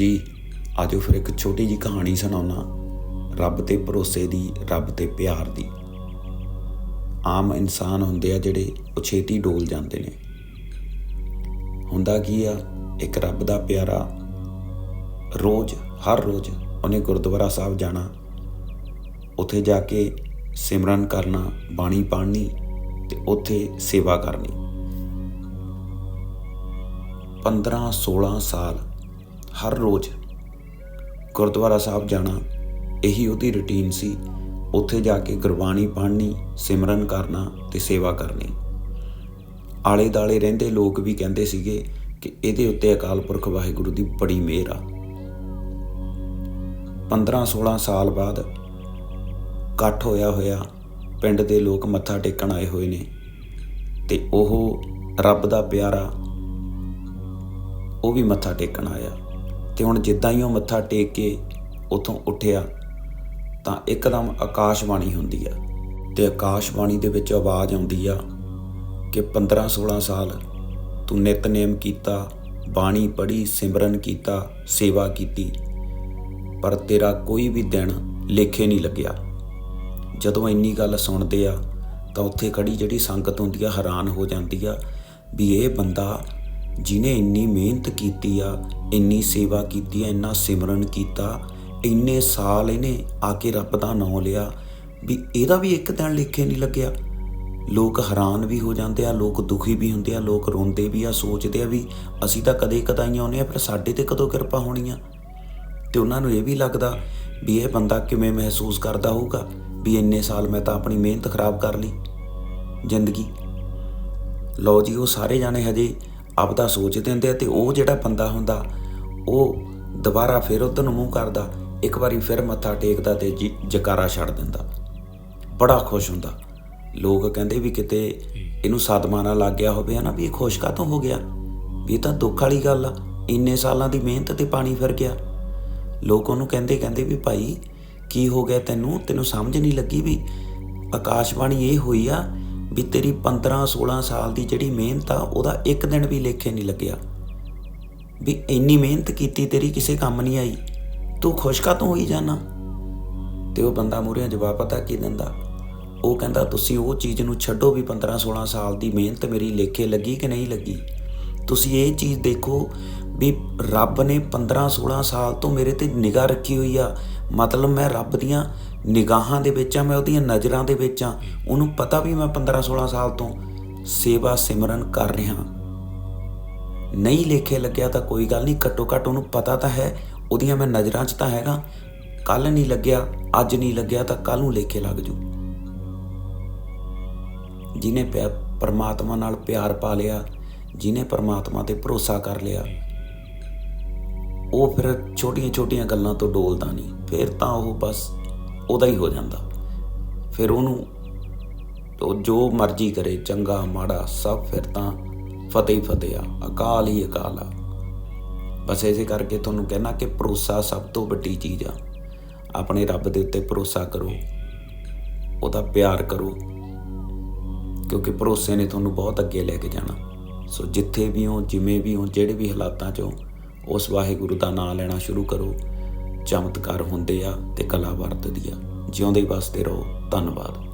ਹਾਂਜੀ ਆਜੋ ਫਿਰ ਇੱਕ ਛੋਟੀ ਜੀ ਕਹਾਣੀ ਸੁਣਾਉਣਾ ਰੱਬ ਤੇ ਭਰੋਸੇ ਦੀ, ਰੱਬ ਤੇ ਪਿਆਰ ਦੀ। ਆਮ ਇਨਸਾਨ ਹੁੰਦੇ ਆ ਜਿਹੜੇ ਉਹ ਛੇਤੀ ਡੋਲ ਜਾਂਦੇ ਨੇ। ਹੁੰਦਾ ਕੀ ਆ, ਇੱਕ ਰੱਬ ਦਾ ਪਿਆਰਾ ਰੋਜ਼, ਹਰ ਰੋਜ਼ ਉਹਨੇ ਗੁਰਦੁਆਰਾ ਸਾਹਿਬ ਜਾਣਾ। ਉੱਥੇ ਜਾ ਕੇ ਸਿਮਰਨ ਕਰਨਾ, ਬਾਣੀ ਪੜ੍ਹਨੀ ਤੇ ਉੱਥੇ ਸੇਵਾ ਕਰਨੀ। 15 16 ਸਾਲ ਹਰ ਰੋਜ਼ ਗੁਰਦੁਆਰਾ ਸਾਹਿਬ ਜਾਣਾ, ਇਹੀ ਉਹਦੀ ਰੁਟੀਨ ਸੀ। ਉੱਥੇ ਜਾ ਕੇ ਗੁਰਬਾਣੀ ਪੜ੍ਹਨੀ, ਸਿਮਰਨ ਕਰਨਾ ਤੇ ਸੇਵਾ ਕਰਨੀ। ਆਲੇ ਦਾਲੇ ਰਹਿੰਦੇ ਲੋਕ ਵੀ ਕਹਿੰਦੇ ਸੀਗੇ ਕਿ ਇਹਦੇ ਉੱਤੇ ਅਕਾਲ ਪੁਰਖ ਵਾਹਿਗੁਰੂ ਦੀ ਬੜੀ ਮਿਹਰ ਆ। 15 16 ਸਾਲ ਬਾਅਦ ਇਕੱਠ ਹੋਇਆ ਹੋਇਆ ਪਿੰਡ ਦੇ ਲੋਕ ਮੱਥਾ ਟੇਕਣ ਆਏ ਹੋਏ ਨੇ ਤੇ ਉਹ ਰੱਬ ਦਾ ਪਿਆਰਾ, ਉਹ ਵੀ ਮੱਥਾ ਟੇਕਣ ਆਇਆ। ਤੇ ਹੁਣ ਜਿੱਦਾਂ ਹੀ ਉਹ ਮੱਥਾ ਟੇਕ ਕੇ ਉਥੋਂ ਉੱਠਿਆ, ਤਾਂ ਇੱਕਦਮ ਆਕਾਸ਼ਬਾਣੀ ਹੁੰਦੀ ਆ। ਤੇ ਆਕਾਸ਼ਬਾਣੀ ਦੇ ਵਿੱਚ ਆਵਾਜ਼ ਆਉਂਦੀ ਆ ਕਿ 15 16 ਸਾਲ ਤੂੰ ਨਿਤਨੇਮ ਕੀਤਾ, ਬਾਣੀ ਪੜ੍ਹੀ, ਸਿਮਰਨ ਕੀਤਾ, ਸੇਵਾ ਕੀਤੀ, ਪਰ ਤੇਰਾ ਕੋਈ ਵੀ ਦਿਨ ਲੇਖੇ ਨਹੀਂ ਲੱਗਿਆ। ਜਦੋਂ ਇੰਨੀ ਗੱਲ ਸੁਣਦੇ ਆ, ਤਾਂ ਉੱਥੇ ਖੜੀ ਜਿਹੜੀ ਸੰਗਤ ਹੁੰਦੀ ਆ ਹੈਰਾਨ ਹੋ ਜਾਂਦੀ ਆ ਵੀ ਇਹ ਬੰਦਾ ਜਿਨੇ ਇੰਨੀ ਮਿਹਨਤ ਕੀਤੀ ਆ, ਇੰਨੀ ਸੇਵਾ ਕੀਤੀ ਆ, ਇੰਨਾ ਸਿਮਰਨ ਕੀਤਾ, ਇੰਨੇ ਸਾਲ ਇਹਨੇ ਆ ਕੇ ਰੱਬ ਦਾ ਨਾਮ ਲਿਆ, ਵੀ ਇਹਦਾ ਵੀ ਇੱਕ ਦਿਨ ਲਿਖੇ ਨਹੀਂ ਲੱਗਿਆ। ਲੋਕ ਹੈਰਾਨ ਵੀ ਹੋ ਜਾਂਦੇ ਆ, ਲੋਕ ਦੁਖੀ ਵੀ ਹੁੰਦੇ ਆ, ਲੋਕ ਰੋਂਦੇ ਵੀ ਆ, ਸੋਚਦੇ ਆ ਵੀ ਅਸੀਂ ਤਾਂ ਕਦੇ ਕਦਾਈਆਂ ਆਉਂਦੇ ਆ, ਪਰ ਸਾਡੇ ਤੇ ਕਦੋਂ ਕਿਰਪਾ ਹੋਣੀ ਆ? ਤੇ ਉਹਨਾਂ ਨੂੰ ਇਹ ਵੀ ਲੱਗਦਾ ਵੀ ਇਹ ਬੰਦਾ ਕਿਵੇਂ ਮਹਿਸੂਸ ਕਰਦਾ ਹੋਊਗਾ ਵੀ ਇੰਨੇ ਸਾਲ ਮੈਂ ਤਾਂ ਆਪਣੀ ਮਿਹਨਤ ਖਰਾਬ ਕਰ ਲਈ ਜ਼ਿੰਦਗੀ। ਲਓ ਜੀ, ਉਹ ਸਾਰੇ ਜਾਣੇ ਹਜੇ ਆਪਦਾ ਸੋਚਦੇ ਹੁੰਦੇ ਆ ਤੇ ਉਹ ਜਿਹੜਾ ਬੰਦਾ ਹੁੰਦਾ ਉਹ ਦੁਬਾਰਾ ਫਿਰ ਉਧਰ ਨੂੰ ਮੂੰਹ ਕਰਦਾ ਇੱਕ ਵਾਰੀ ਫਿਰ ਮੱਥਾ ਟੇਕਦਾ ਤੇ ਜਕਾਰਾ ਛੱਡ ਦਿੰਦਾ। ਬੜਾ ਖੁਸ਼ ਹੁੰਦਾ। ਲੋਕ ਕਹਿੰਦੇ ਵੀ ਕਿਤੇ ਇਹਨੂੰ ਸਦਮਾ ਨਾ ਲੱਗ ਗਿਆ ਹੋਵੇ ਹਨਾ ਵੀ ਇਹ ਖੁਸ਼ ਕਾਤੋਂ ਹੋ ਗਿਆ? ਵੀ ਇਹ ਤਾਂ ਦੁੱਖ ਵਾਲੀ ਗੱਲ ਆ ਇੰਨੇ ਸਾਲਾਂ ਦੀ ਮਿਹਨਤ ਤੇ ਪਾਣੀ ਫਿਰ ਗਿਆ। ਲੋਕ ਉਹਨੂੰ ਕਹਿੰਦੇ ਕਹਿੰਦੇ ਵੀ ਭਾਈ ਕੀ ਹੋ ਗਿਆ ਤੈਨੂੰ? ਤੈਨੂੰ ਸਮਝ ਨਹੀਂ ਲੱਗੀ ਵੀ ਆਕਾਸ਼ਬਾਣੀ ਇਹ ਹੋਈ ਆ ਵੀ ਤੇਰੀ 15 16 ਸਾਲ ਦੀ ਜਿਹੜੀ ਮਿਹਨਤ ਆ, ਉਹਦਾ ਇੱਕ ਦਿਨ ਵੀ ਲੇਖੇ ਨਹੀਂ ਲੱਗਿਆ। ਵੀ ਇੰਨੀ ਮਿਹਨਤ ਕੀਤੀ ਤੇਰੀ, ਕਿਸੇ ਕੰਮ ਨਹੀਂ ਆਈ। ਤੂੰ ਖੁਸ਼ ਕਾਤੋਂ ਹੋਈ ਜਾਣਾ ਤੇ ਉਹ ਬੰਦਾ ਮੂਹਰੇ ਜਵਾਬ ਪਤਾ ਕੀ ਦਿੰਦਾ? ਉਹ ਕਹਿੰਦਾ, ਤੁਸੀਂ ਉਹ ਚੀਜ਼ ਨੂੰ ਛੱਡੋ ਵੀ 15 16 ਸਾਲ ਦੀ ਮਿਹਨਤ ਮੇਰੀ ਲੇਖੇ ਲੱਗੀ ਕਿ ਨਹੀਂ ਲੱਗੀ? ਤੁਸੀਂ ਇਹ ਚੀਜ਼ ਦੇਖੋ ਵੀ ਰੱਬ ਨੇ 15 16 ਸਾਲ ਤੋਂ ਮੇਰੇ ਤੇ ਨਿਗਾਹ ਰੱਖੀ ਹੋਈ ਆ। ਮਤਲਬ ਮੈਂ ਰੱਬ ਦੀਆਂ ਨਿਗਾਹਾਂ ਦੇ ਵਿੱਚ ਆ, ਮੈਂ ਉਹਦੀਆਂ ਨਜ਼ਰਾਂ ਦੇ ਵਿੱਚ ਆ। ਉਹਨੂੰ ਪਤਾ ਵੀ ਮੈਂ 15 16 ਸਾਲ ਤੋਂ ਸੇਵਾ ਸਿਮਰਨ ਕਰ ਰਿਹਾ ਨਹੀਂ ਲੇਖੇ ਲੱਗਿਆ ਤਾਂ ਕੋਈ ਗੱਲ ਨਹੀਂ, ਘੱਟੋ ਘੱਟ ਉਹਨੂੰ ਪਤਾ ਤਾਂ ਹੈ, ਉਹਦੀਆਂ ਮੈਂ ਨਜ਼ਰਾਂ 'ਚ ਤਾਂ ਹੈਗਾ। ਕੱਲ ਨਹੀਂ ਲੱਗਿਆ, ਅੱਜ ਨਹੀਂ ਲੱਗਿਆ ਤਾਂ ਕੱਲ ਨੂੰ ਲੇਖੇ ਲੱਗ ਜੂ। ਜਿਨੇ ਪਿਆ- ਪਰਮਾਤਮਾ ਨਾਲ ਪਿਆਰ ਪਾ ਲਿਆ ਜਿਨੇ ਪਰਮਾਤਮਾ ਤੇ ਭਰੋਸਾ ਕਰ ਲਿਆ ਉਹ ਫਿਰ ਛੋਟੀਆਂ-ਛੋਟੀਆਂ ਗੱਲਾਂ ਤੋਂ ਡੋਲਦਾ ਨਹੀਂ, ਫਿਰ ਤਾਂ ਉਹ ਬਸ ਉਹਦਾ ਹੀ ਹੋ ਜਾਂਦਾ। ਫਿਰ ਉਹਨੂੰ ਉਹ ਜੋ ਮਰਜ਼ੀ ਕਰੇ, ਚੰਗਾ, ਮਾੜਾ, ਸਭ ਫਿਰ ਤਾਂ ਫਤਿਹ ਹੀ ਫਤਿਹ ਆ, ਅਕਾਲ ਹੀ ਅਕਾਲ ਆ। ਬਸ ਇਸੇ ਕਰਕੇ ਤੁਹਾਨੂੰ ਕਹਿਣਾ ਕਿ ਭਰੋਸਾ ਸਭ ਤੋਂ ਵੱਡੀ ਚੀਜ਼ ਆ। ਆਪਣੇ ਰੱਬ ਦੇ ਉੱਤੇ ਭਰੋਸਾ ਕਰੋ, ਉਹਦਾ ਪਿਆਰ ਕਰੋ, ਕਿਉਂਕਿ ਭਰੋਸੇ ਨੇ ਤੁਹਾਨੂੰ ਬਹੁਤ ਅੱਗੇ ਲੈ ਕੇ ਜਾਣਾ। ਸੋ ਜਿੱਥੇ ਵੀ ਹੋ, ਜਿਵੇਂ ਵੀ ਹੋ, ਜਿਹੜੇ ਵੀ ਹਾਲਾਤਾਂ 'ਚ ਹੋ ਉਸ ਵਾਹਿਗੁਰੂ ਦਾ ਨਾਮ ਲੈਣਾ ਸ਼ੁਰੂ ਕਰੋ। ਚਮਤਕਾਰ ਹੁੰਦੇ ਆ ਤੇ ਕਲਾ ਵਰਤਦੀ ਆ। ਜਿਉਂਦੇ ਵਸਦੇ ਰਹੋ। ਧੰਨਵਾਦ।